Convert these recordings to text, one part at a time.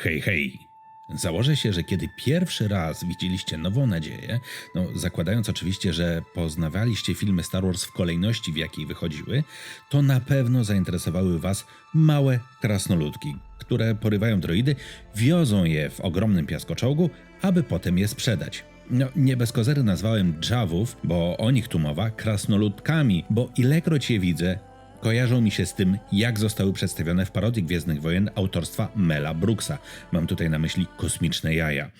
Hej, hej! Założę się, że kiedy pierwszy raz widzieliście Nową Nadzieję, no zakładając oczywiście, że poznawaliście filmy Star Wars w kolejności, w jakiej wychodziły, to na pewno zainteresowały Was małe krasnoludki, które porywają droidy, wiozą je w ogromnym piaskoczołgu, aby potem je sprzedać. No, nie bez kozery nazwałem Javów, bo o nich tu mowa, krasnoludkami, bo ilekroć je widzę, kojarzą mi się z tym, jak zostały przedstawione w parodii Gwiezdnych Wojen autorstwa Mela Brooksa. Mam tutaj na myśli kosmiczne jaja.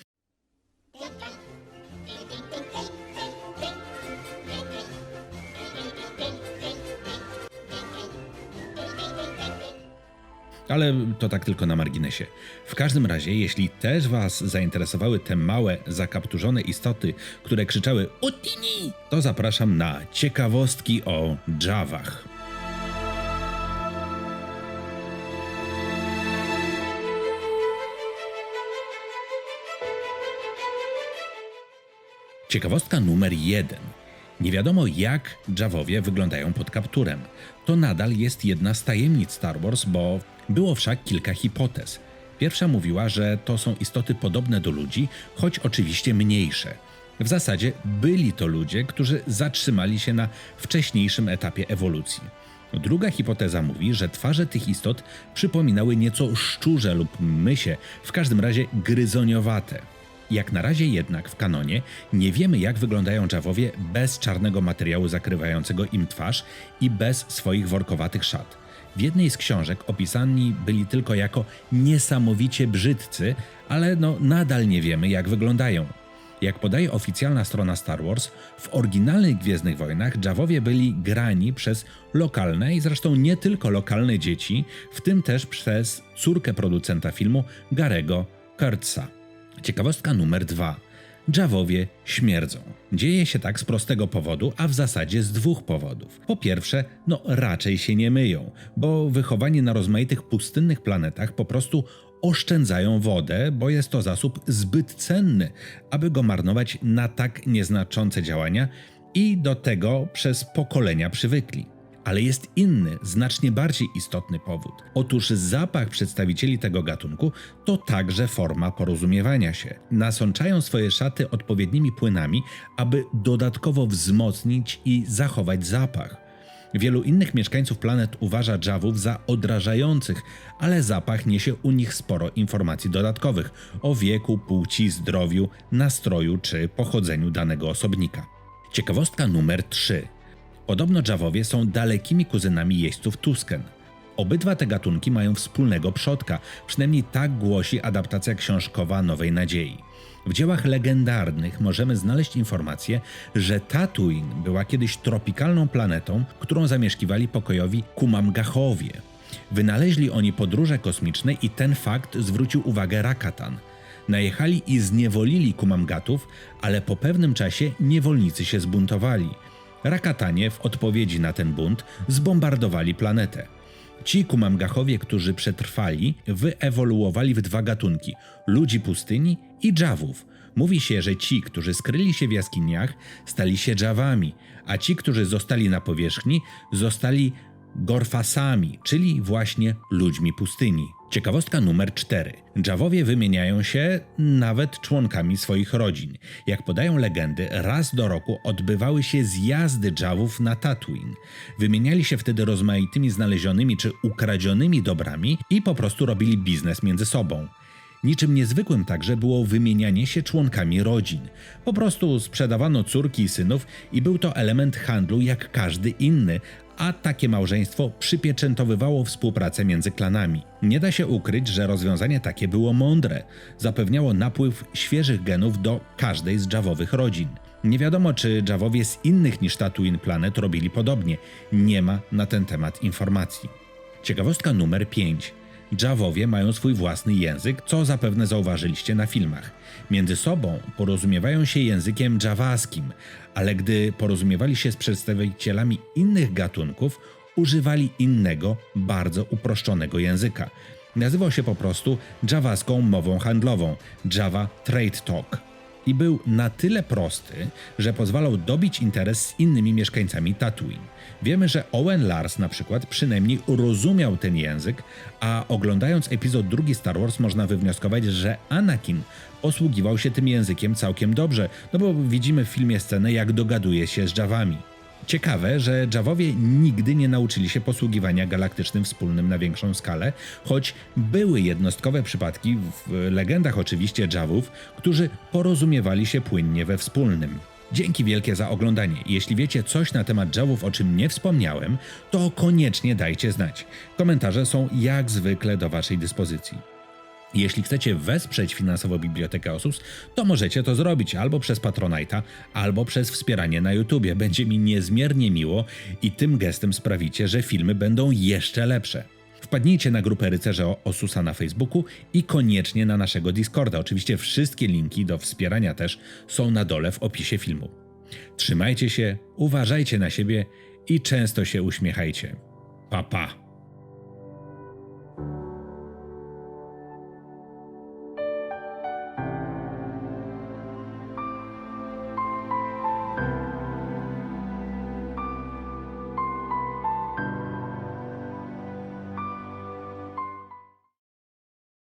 Ale to tak tylko na marginesie. W każdym razie, jeśli też Was zainteresowały te małe, zakapturzone istoty, które krzyczały Utini, to zapraszam na ciekawostki o Javach. Ciekawostka numer jeden. Nie wiadomo jak Javowie wyglądają pod kapturem. To nadal jest jedna z tajemnic Star Wars, bo było wszak kilka hipotez. Pierwsza mówiła, że to są istoty podobne do ludzi, choć oczywiście mniejsze. W zasadzie byli to ludzie, którzy zatrzymali się na wcześniejszym etapie ewolucji. Druga hipoteza mówi, że twarze tych istot przypominały nieco szczurze lub mysie, w każdym razie gryzoniowate. Jak na razie jednak w kanonie nie wiemy jak wyglądają Jawowie bez czarnego materiału zakrywającego im twarz i bez swoich workowatych szat. W jednej z książek opisani byli tylko jako niesamowicie brzydcy, ale no nadal nie wiemy jak wyglądają. Jak podaje oficjalna strona Star Wars, w oryginalnych Gwiezdnych Wojnach Jawowie byli grani przez lokalne i zresztą nie tylko lokalne dzieci, w tym też przez córkę producenta filmu Garego Kurtza. Ciekawostka numer dwa. Jawowie śmierdzą. Dzieje się tak z prostego powodu, a w zasadzie z dwóch powodów. Po pierwsze, no raczej się nie myją, bo wychowani na rozmaitych pustynnych planetach po prostu oszczędzają wodę, bo jest to zasób zbyt cenny, aby go marnować na tak nieznaczące działania i do tego przez pokolenia przywykli. Ale jest inny, znacznie bardziej istotny powód. Otóż zapach przedstawicieli tego gatunku to także forma porozumiewania się. Nasączają swoje szaty odpowiednimi płynami, aby dodatkowo wzmocnić i zachować zapach. Wielu innych mieszkańców planet uważa Javów za odrażających, ale zapach niesie u nich sporo informacji dodatkowych o wieku, płci, zdrowiu, nastroju czy pochodzeniu danego osobnika. Ciekawostka numer 3. Podobno Jawowie są dalekimi kuzynami jeźdźców Tusken. Obydwa te gatunki mają wspólnego przodka, przynajmniej tak głosi adaptacja książkowa Nowej Nadziei. W dziełach legendarnych możemy znaleźć informację, że Tatooine była kiedyś tropikalną planetą, którą zamieszkiwali pokojowi Kumamgachowie. Wynaleźli oni podróże kosmiczne i ten fakt zwrócił uwagę Rakatan. Najechali i zniewolili Kumamgatów, ale po pewnym czasie niewolnicy się zbuntowali – Rakatanie w odpowiedzi na ten bunt zbombardowali planetę. Ci Kumamgachowie, którzy przetrwali, wyewoluowali w dwa gatunki ludzi pustyni i dżawów. Mówi się, że ci, którzy skryli się w jaskiniach, stali się dżawami, a ci, którzy zostali na powierzchni, zostali gorfasami, czyli właśnie ludźmi pustyni. Ciekawostka numer 4. Dżawowie wymieniają się nawet członkami swoich rodzin. Jak podają legendy, raz do roku odbywały się zjazdy dżawów na Tatooine. Wymieniali się wtedy rozmaitymi znalezionymi czy ukradzionymi dobrami i po prostu robili biznes między sobą. Niczym niezwykłym także było wymienianie się członkami rodzin. Po prostu sprzedawano córki i synów i był to element handlu jak każdy inny, a takie małżeństwo przypieczętowywało współpracę między klanami. Nie da się ukryć, że rozwiązanie takie było mądre. Zapewniało napływ świeżych genów do każdej z jawowych rodzin. Nie wiadomo, czy Jawowie z innych niż Tatooine planet robili podobnie. Nie ma na ten temat informacji. Ciekawostka numer 5. Jawowie mają swój własny język, co zapewne zauważyliście na filmach. Między sobą porozumiewają się językiem jawaskim, ale gdy porozumiewali się z przedstawicielami innych gatunków, używali innego, bardzo uproszczonego języka. Nazywał się po prostu jawaską mową handlową Java Trade Talk. I był na tyle prosty, że pozwalał dobić interes z innymi mieszkańcami Tatooine. Wiemy, że Owen Lars na przykład przynajmniej rozumiał ten język, a oglądając epizod drugi Star Wars można wywnioskować, że Anakin posługiwał się tym językiem całkiem dobrze, no bo widzimy w filmie scenę jak dogaduje się z Javami. Ciekawe, że Jawowie nigdy nie nauczyli się posługiwania galaktycznym wspólnym na większą skalę, choć były jednostkowe przypadki, w legendach oczywiście Javów, którzy porozumiewali się płynnie we wspólnym. Dzięki wielkie za oglądanie. Jeśli wiecie coś na temat Javów, o czym nie wspomniałem, to koniecznie dajcie znać. Komentarze są jak zwykle do Waszej dyspozycji. Jeśli chcecie wesprzeć finansowo Bibliotekę Osus, to możecie to zrobić albo przez Patronite'a, albo przez wspieranie na YouTubie. Będzie mi niezmiernie miło i tym gestem sprawicie, że filmy będą jeszcze lepsze. Wpadnijcie na grupę Rycerze Osusa na Facebooku i koniecznie na naszego Discorda. Oczywiście wszystkie linki do wspierania też są na dole w opisie filmu. Trzymajcie się, uważajcie na siebie i często się uśmiechajcie. Pa pa!